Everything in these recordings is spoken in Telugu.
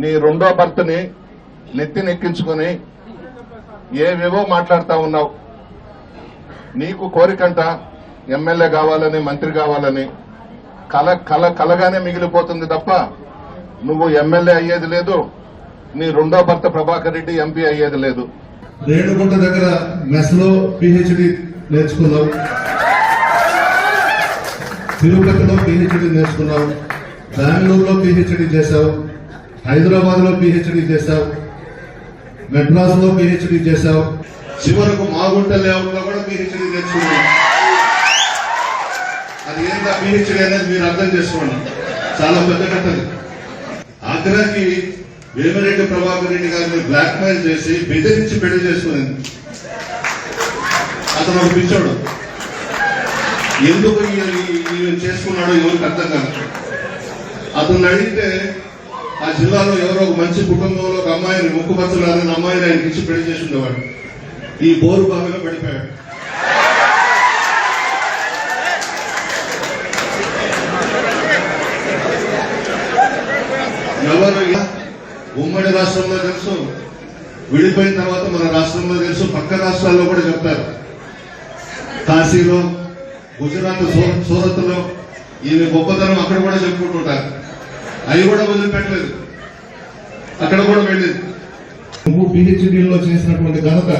నీ రెండో భర్తని నెత్తినెక్కించుకొని ఏవేవో మాట్లాడుతా ఉన్నావు? నీకు కోరికంట ఎమ్మెల్యే కావాలని మంత్రి కావాలని కల కల కలగానే మిగిలిపోతుంది తప్ప నువ్వు ఎమ్మెల్యే అయ్యేది లేదు నీ రెండో భర్త ప్రభాకర్ రెడ్డి ఎంపీ అయ్యేది లేదు. రేణుగుంట దగ్గర మెస్లో పిహెచ్డి నేర్చుకున్నావు. తిరుపతిలో పిహెచ్డి నేర్చుకున్నావు. బెంగళూరులో పిహెచ్డి చేశావు. హైదరాబాద్లో పిహెచ్డి చేశావు మెడ్రాస్లో పిహెచ్డి చేశావు చివరకు మాగుంట లేవుల్లో కూడా పిహెచ్డి నేర్చుకున్నావు అది ఏంటా పిహెచ్డి అనేది మీరు అర్థం చేసుకోండి. చాలా పెద్ద కట్టది ఆఖరాకి వేమిరెడ్డి ప్రభాకర్ రెడ్డి గారిని బ్లాక్ మెయిల్ చేసి బెదిరించి పెళ్ళి చేసుకునేది. అతను ఒక పిచ్చోడు. ఎందుకు చేసుకున్నాడో ఎవరికి అర్థం కాదు. అతను అడిగితే ఆ జిల్లాలో ఎవరో ఒక మంచి కుటుంబంలో ఒక అమ్మాయిని ముక్కుపచ్చలారని అమ్మాయిని ఆయనకి ఇచ్చి పెళ్ళి చేసి ఉండేవాడు ఈ బోరు బావిలో పడిపోయాడు. ఎవరు ఉమ్మడి రాష్ట్రంలో తెలుసు. విడిపోయిన తర్వాత మన రాష్ట్రంలో తెలుసు. పక్క రాష్ట్రాల్లో కూడా చెప్తారు. కాశీలో గుజరాత్ సూ- సూరత్లో గొప్పతనం అక్కడ కూడా చెప్పుకుంటుంటారు అవి కూడా వదిలిపెట్టలేదు. అక్కడ కూడా వెళ్ళేది నువ్వు పిహెచ్డీలో చేసినటువంటి ఘనత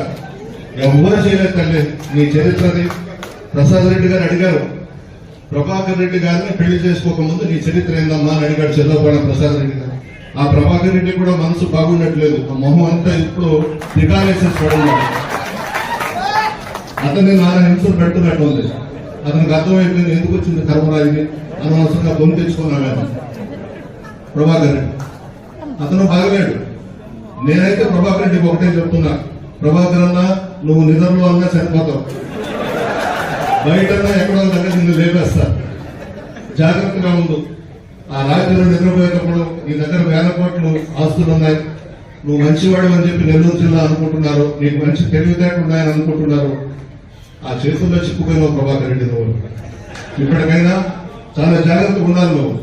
ఎవరు చేయలేదు తల్లి నీ చరిత్రని ప్రసాద్ రెడ్డి గారు అడిగారు. ప్రభాకర్ రెడ్డి గారిని పెళ్ళి చేసుకోకముందు నీ చరిత్ర ఏందమ్మా అని అడిగాడు చంద్రబాబు ప్రసాద్ రెడ్డి గారు. ఆ ప్రభాకర్ రెడ్డి కూడా మనసు బాగుండట్లేదు. ఆ మొహం అంతా ఇప్పుడు దిగాలేసేసి చూడండి అతన్ని నాన్న హింసలు పెడుతున్నట్టు ఉంది. అతనికి అర్థమైపోయింది ఎందుకు వచ్చింది కర్మరాయిని? అనవసరంగా బొమ్మ తెచ్చుకున్నాడు ప్రభాకర్ రెడ్డి. అతను బాగలేడు నేనైతే ప్రభాకర్ రెడ్డి ఒకటే చెప్తున్నా. ప్రభాకర్ అన్న నువ్వు నిద్రలో అన్నా చనిపోతావు. బయటన్నా ఎక్కడో దగ్గర నిన్ను లేపేస్తా. జాగ్రత్తగా ఉండు. ఆ రాత్రిలో నిద్రపోయేటప్పుడు నీ దగ్గర వేల కోట్లు ఆస్తులు ఉన్నాయి. నువ్వు మంచివాడు అని చెప్పి నెల్లూరు జిల్లా అనుకుంటున్నారు. నీకు మంచి తెలివితేటలు ఉన్నాయని అనుకుంటున్నారు. ఆ చేతుల్లో చిక్కుపోయిన ప్రభాకర్ రెడ్డి నువ్వు. ఇప్పటికైనా చాలా జాగ్రత్తగా ఉండాలి నువ్వు.